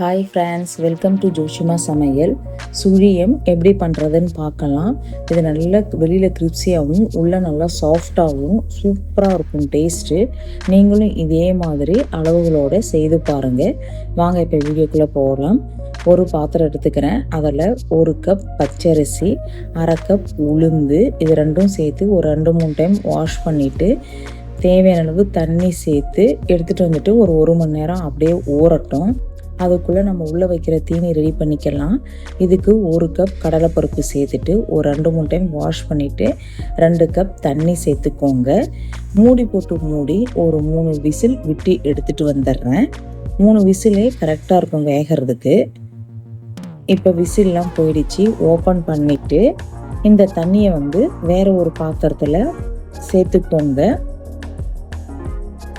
Hi friends welcome to Joshima சமையல். சுழியம் எப்படி பண்ணுறதுன்னு பார்க்கலாம். இது நல்லா வெளியில் கிரிப்ஸியாகவும் உள்ளே நல்லா சாஃப்டாகவும் சூப்பராக இருக்கும் டேஸ்ட்டு நீங்களும் இதே மாதிரி அளவுகளோடு செய்து பாருங்கள் வாங்க இப்போ வீடியோக்குள்ளே போகலாம். ஒரு பாத்திரம் எடுத்துக்கிறேன். அதில் ஒரு கப் பச்சரிசி அரை கப் உளுந்து இது ரெண்டும் சேர்த்து ஒரு ரெண்டு மூணு டைம் வாஷ் பண்ணிவிட்டு தேவையான அளவு தண்ணி சேர்த்து எடுத்துகிட்டு வந்துட்டு ஒரு ஒரு மணி நேரம் அப்படியே ஊறட்டும். அதுக்குள்ளே நம்ம உள்ளே வைக்கிற தீனி ரெடி பண்ணிக்கலாம். இதுக்கு ஒரு கப் கடலைப்பருப்பு சேர்த்துட்டு ஒரு ரெண்டு மூணு டைம் வாஷ் பண்ணிவிட்டு ரெண்டு கப் தண்ணி சேர்த்துக்கோங்க. மூடி போட்டு மூடி ஒரு மூணு விசில் விட்டு எடுத்துகிட்டு வந்துடுறேன். மூணு விசிலே கரெக்டாக இருக்கும் வேகிறதுக்கு. இப்போ விசில்லாம் போயிடுச்சு. ஓப்பன் பண்ணிவிட்டு இந்த தண்ணியை வந்து வேறு ஒரு பாத்திரத்தில் சேர்த்துக்கோங்க.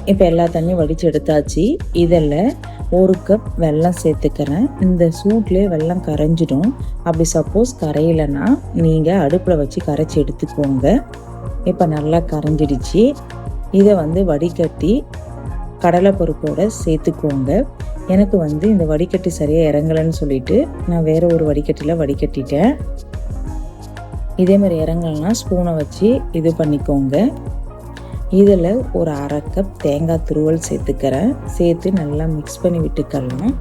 இப்போ எல்லா தண்ணியும் வடித்து எடுத்தாச்சு. இதில் ஒரு கப் வெல்லம் சேர்த்துக்கிறேன். இந்த சூட்லேயே வெல்லம் கரைஞ்சிடும். அப்படி சப்போஸ் கரையிலனா நீங்கள் அடுப்பில் வச்சு கரைச்சி எடுத்துக்கோங்க. இப்போ நல்லா கரைஞ்சிடுச்சு. இதை வந்து வடிகட்டி கடலைப்பருப்போட சேர்த்துக்கோங்க. எனக்கு வந்து இந்த வடிகட்டி சரியாக இறங்கலைன்னு சொல்லிட்டு நான் வேறு ஒரு வடிகட்டியில் வடிகட்டிட்டேன். இதே மாதிரி இறங்கலைன்னா ஸ்பூனை வச்சு இது பண்ணிக்கோங்க. இதில் ஒரு அரை கப் தேங்காய் துருவல் சேர்த்துக்கிறேன். சேர்த்து நல்லா மிக்ஸ் பண்ணி விட்டுக்கலாம்.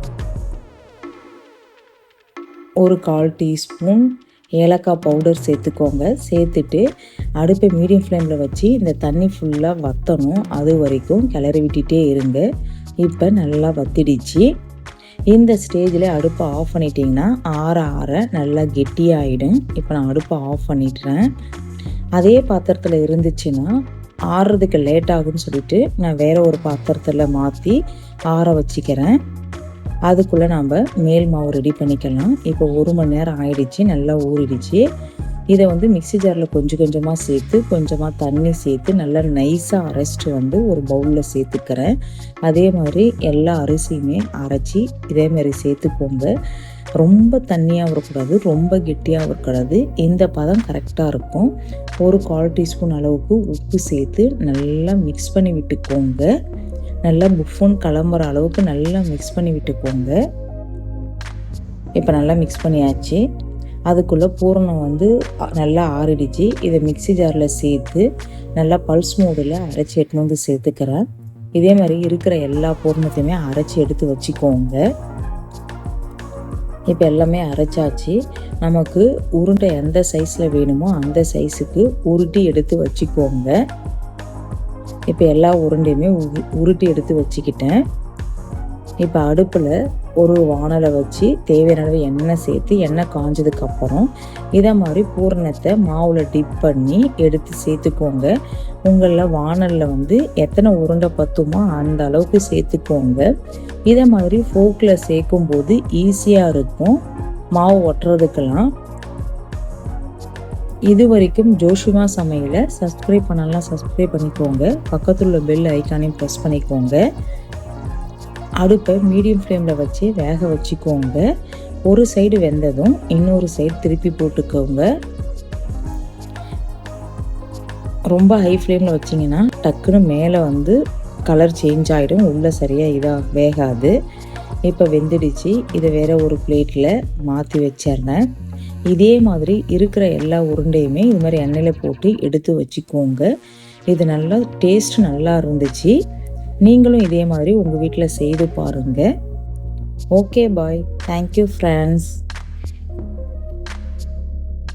ஒரு கால் டீஸ்பூன் ஏலக்காய் பவுடர் சேர்த்துக்கோங்க. சேர்த்துட்டு அடுப்பை மீடியம் ஃப்ளேமில் வச்சு இந்த தண்ணி ஃபுல்லாக வற்றணும் அது வரைக்கும் கிளறி விட்டுட்டே இருங்க. இப்போ நல்லா வத்திடுச்சு. இந்த ஸ்டேஜில் அடுப்பை ஆஃப் பண்ணிட்டிங்கன்னா ஆற ஆற நல்லா கெட்டியாகிடும் இப்போ நான் அடுப்பை ஆஃப் பண்ணிடுறேன். அதே பாத்திரத்தில் இருந்துச்சுன்னா ஆறுறதுக்கு லேட் ஆகும்னு சொல்லிட்டு நான் வேற ஒரு பாத்திரத்தில் மாற்றி ஆற வச்சுக்கிறேன். அதுக்குள்ளே நாம் மேல் மாவு ரெடி பண்ணிக்கலாம். இப்போ ஒரு மணி நேரம் ஆயிடுச்சு நல்லா ஊறிடுச்சு. இதை வந்து மிக்சி ஜாரில் கொஞ்சம் கொஞ்சமாக சேர்த்து கொஞ்சமாக தண்ணி சேர்த்து நல்லா நைஸாக அரைச்சிட்டு வந்து ஒரு பவுலில் சேர்த்துக்கிறேன். அதே மாதிரி எல்லா அரிசியுமே அரைச்சி இதே மாதிரி சேர்த்துக்கோங்க. ரொம்ப தண்ணியாகவும் இருக்கக்கூடாது ரொம்ப கெட்டியாகவும் இருக்கக்கூடாது இந்த பதம் கரெக்டாக இருக்கும். ஒரு கால் டீஸ்பூன் அளவுக்கு உப்பு சேர்த்து நல்லா மிக்ஸ் பண்ணி விட்டுக்கோங்க. நல்லா புஃபோன் கிளம்புற அளவுக்கு நல்லா மிக்ஸ் பண்ணி விட்டுக்கோங்க. இப்போ நல்லா மிக்ஸ் பண்ணியாச்சு. அதுக்குள்ளே பூரணம் வந்து நல்லா ஆறிடுச்சு. இதை மிக்சி ஜாரில் சேர்த்து நல்லா பல்ஸ் மூடில் அரைச்சி எடுத்துன்னு வந்து சேர்த்துக்கிறேன். இதே மாதிரி இருக்கிற எல்லா பூரணத்தையுமே அரைச்சி எடுத்து வச்சுக்கோங்க. இப்போ எல்லாமே அரைச்சாச்சு. நமக்கு உருண்டை எந்த சைஸில் வேணுமோ அந்த சைஸுக்கு உருட்டி எடுத்து வச்சுக்கோங்க. இப்போ எல்லா உருண்டையுமே உருட்டி எடுத்து வச்சுக்கிட்டேன். இப்போ அடுப்பில் ஒரு வானலை வச்சு தேவையான அளவு எண்ணெய் சேர்த்து எண்ணெய் காஞ்சதுக்கப்புறம் இதை மாதிரி பூரணத்தை மாவில் டிப் பண்ணி எடுத்து சேர்த்துக்கோங்க. உங்களில் வானலில் வந்து எத்தனை உருண்டை பத்துமோ அந்த அளவுக்கு சேர்த்துக்கோங்க. இதை மாதிரி ஃபோக்கில் சேர்க்கும் போது ஈஸியாக இருக்கும். மாவு ஒட்டுறதுக்கெல்லாம். இது வரைக்கும் ஜோஷிமா சமையலை சப்ஸ்கிரைப் பண்ணலாம் சப்ஸ்கிரைப் பண்ணிக்கோங்க. பக்கத்தில் உள்ள பெல் ஐக்கானையும் ப்ரெஸ் பண்ணிக்கோங்க. அடுப்பை மீடியம் ஃப்ளேமில் வச்சு வேக வச்சுக்கோங்க. ஒரு சைடு வெந்ததும் இன்னொரு சைடு திருப்பி போட்டுக்கோங்க. ரொம்ப ஹை ஃப்ளேமில் வச்சிங்கன்னா டக்குன்னு மேலே வந்து கலர் சேஞ்ச் ஆகிடும் உள்ளே சரியாக இதாக வேகாது. இப்போ வெந்துடுச்சு. இதை வேற ஒரு பிளேட்டில் மாற்றி வச்சிடுறேன். இதே மாதிரி இருக்கிற எல்லா உருண்டையுமே இது மாதிரி எண்ணெயில் போட்டு எடுத்து வச்சுக்கோங்க. இது நல்லா டேஸ்ட் நல்லா இருந்துச்சு. நீங்களும் இதே மாதிரி உங்கள் வீட்டில் செய்து பாருங்கள் ஓகே பாய் தேங்க்யூ ஃப்ரெண்ட்ஸ்